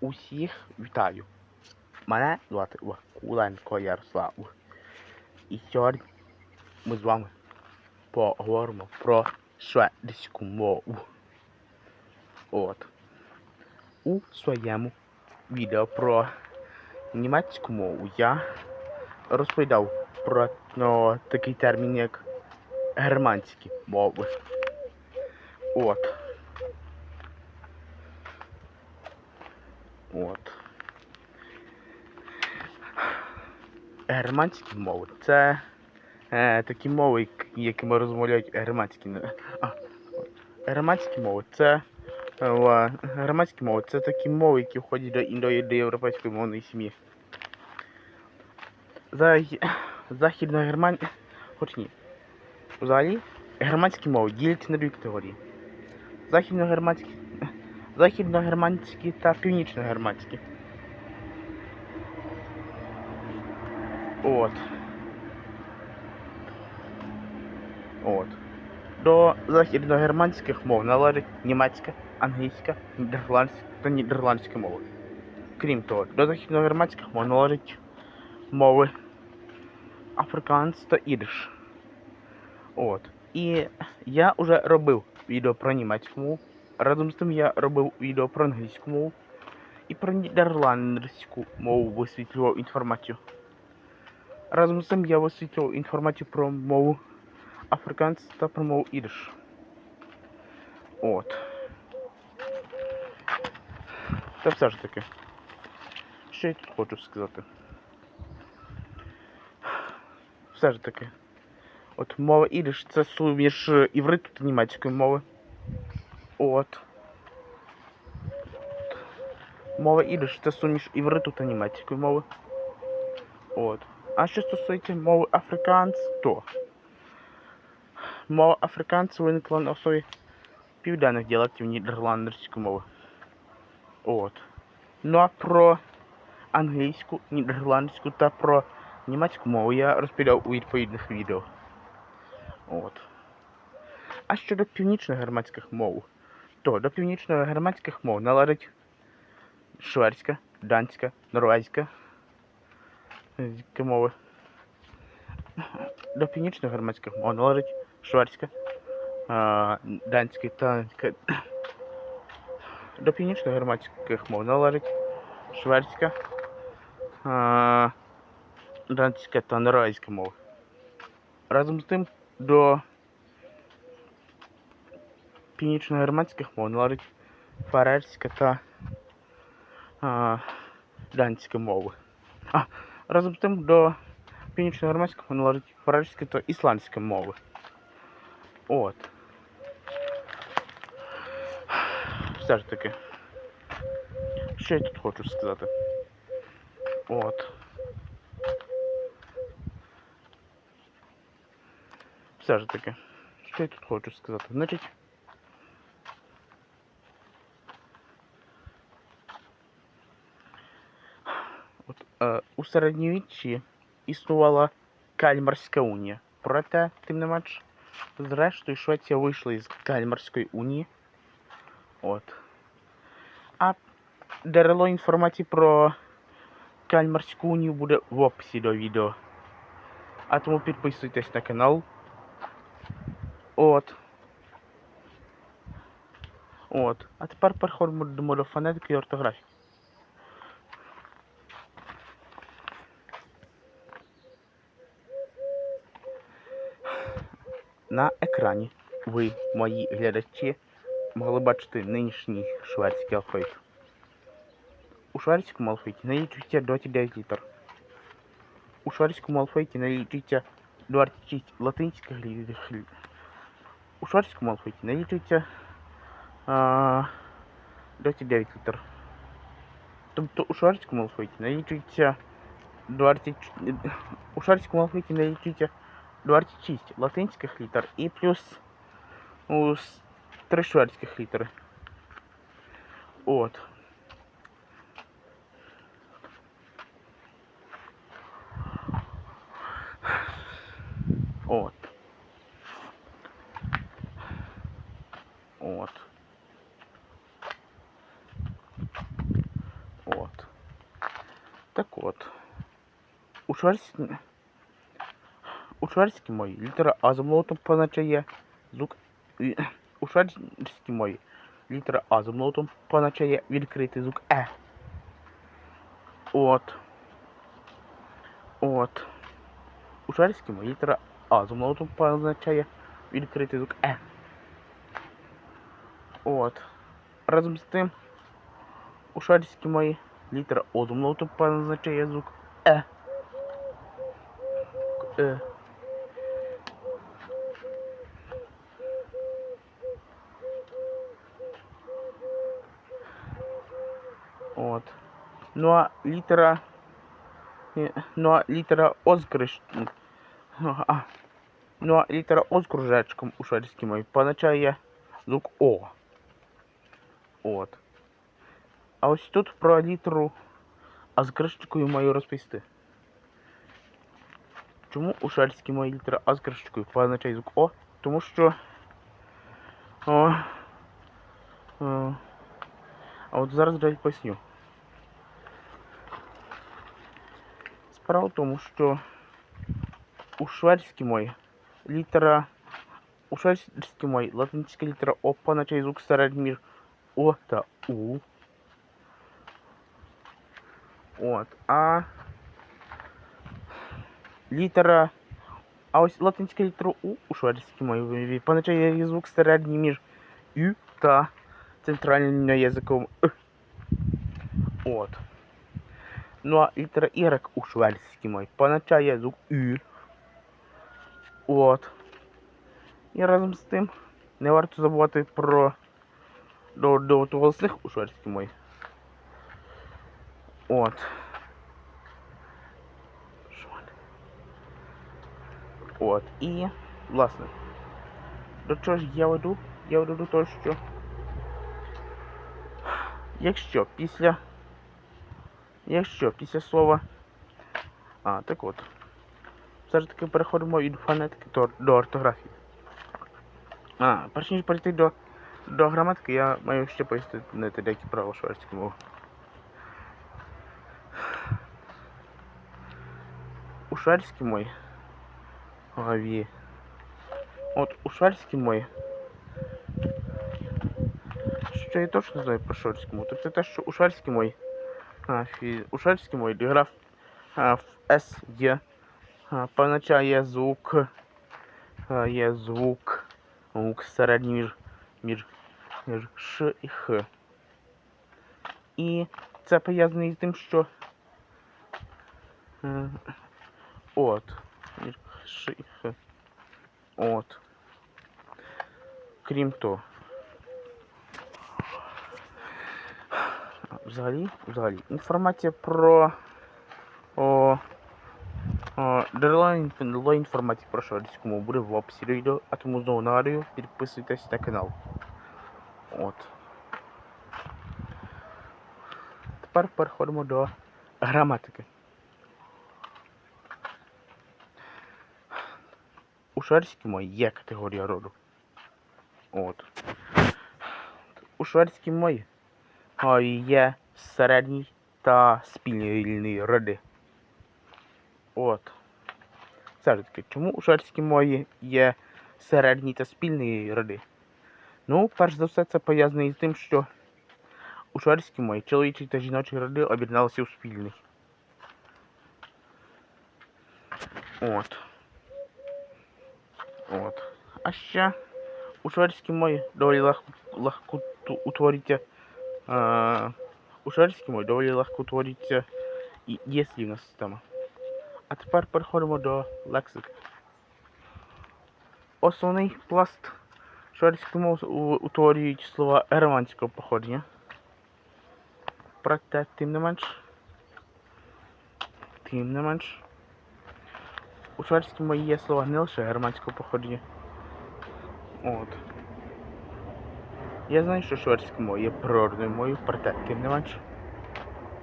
Усіх вітаю. Мене звати Вакуленко Ярослав. І сьогодні ми з вами поговоримо про шведську мову. От. У своєму відео про німецьку мову я розповідав про ну, такий термін, як германські мови. От. От. Германські мови це е, такі мови, як- якими розмовляють германські. А, германські мови це. е, мови це такі мови, які входять до індоєвропейської мовної сім'ї. Захі- Західна Германія. Хоч ні. Взагалі, германські мови діляться на дві категорії. Західногерманські, західногерманські та північногерманські. От. От. До західногерманських мов належить німецька, англійська, нідерландська та нідерландська мови. Крім того, до західногерманських мов належать мови африканс та ідиш. От. І я вже робив відео про німецьку мову. Разом з тим я робив відео про англійську мову і про нідерландську мову висвітлював інформацію. Разом з тим я висвітлював інформацію про мову африканців та про мову ідиш. От. Та все ж таки. Що я тут хочу сказати? Все ж таки. От мова ідиш це суміш івриту та німецької мови. От. Мова ідиш це суміш івриту та німецької мови. От. А що стосується мови африканц, то мова африканців виникла на основі південних діалектів нідерландської мови. От. Ну а про англійську, нідерландську та про німецьку мову я розповідав у відповідних відео. От. А щодо північно-германських мов, то до північно-германських мов належить шведська, данська, норвезька мови. До північно-германських мов належить шведська, е, данська та до північно-германських мов належить шведська, е, данська та норвезька мови. Разом з тим до північно-германських мов належить фарерська та а, данська мови. А, разом з тим до північно-германських мов належить фарерська та ісландська мови. От. Все ж таки. Що я тут хочу сказати? От. Все ж таки. Що я тут хочу сказати? Значить. у середньовіччі існувала Кальмарська унія. Проте, тим не менш, зрештою Швеція вийшла із Кальмарської унії. От. А джерело інформації про Кальмарську унію буде в описі до відео. А тому підписуйтесь на канал. От. От. А тепер переходимо до фонетики і ортографії. На екрані ви, мої глядачі, могли бачити нинішній шведський алфавіт. У шведському алфавіті налічується 29 літер. У шведському алфавіті налічується 26 латинських літер. У шведському алфавіті налічується а, 29 літер. Тобто у шведському алфавіті налічується 20... У шведському алфавіті налічується 26 латинських літер і плюс у с- три шведських літери. От. От. От. Так от. У шведській... Шведській мові літера А замолотом позначає звук... У шведській мові літера А замолотом позначає відкритий звук Е. От. От. У шведській мові літера А замолотом позначає відкритий звук Е. От. Разом з тим, у шведській мові літера О замолотом позначає звук Е. Е. От. Ну а літера. е, Ну а літера О з криш... А. Ну а літера О з кружечком у шведській мові звук О. От. А ось тут про літеру А з кришечкою маю розповісти. Чому у шведській мові літера А з звук О? Тому що. О, а от зараз далі поясню. Справа в тому, що у шведській мові літера. У шведській мові латинська літера О позначає звук серед між О та У. От. А літера. А ось латинська літера У у шведській мові позначає її звук середній між Ю та центральним язиком Р. От. Ну а літера Y у шведській мові позначає звук Ю. От. І разом з тим не варто забувати про до, до голосних у шведській мові. От. От. І, власне, до чого ж я веду? Я веду до того, що якщо після. Якщо після слова. А, так от. Все ж таки переходимо від фонетики до, до ортографії. А, перш ніж перейти до, до граматики, я маю ще пояснити деякі правила шведської мови. У шведській мові. Голові. От у шведській мові. Що я точно знаю про шведську мову, то це те, що у шведській мові. Фі, у шведській граф в С є. А, позначає звук. Є звук. Звук середній між, між, між Ш і Х. І це пов'язано з тим, що. е, От. Між Ш і Х. От. Крім того. Взагалі, взагалі, інформація про о, о, джерела інф- інформації про шведську мову буде в описі відео, а тому знову нагадую, підписуйтесь на канал. От. Тепер переходимо до граматики. У шведській є категорія роду. От. У шведській мові є середній та спільний роди. От. Все ж таки, чому у шведській мові є середній та спільний роди? Ну, перш за все, це пов'язано із тим, що у шведській мові чоловічі та жіночі роди об'єдналися у спільний. От. От. А ще у шведській мові доволі легко, легко утворюється. У шведській мові доволі легко утворюється і дієслівна система. А тепер переходимо до лексики. Основний пласт шведської мови у- утворюють слова германського походження. Проте, тим не менш, тим не менш, у шведській мові є слова не лише германського походження. От. Я знаю, що Шверська моє природною мою проте, тим не менш,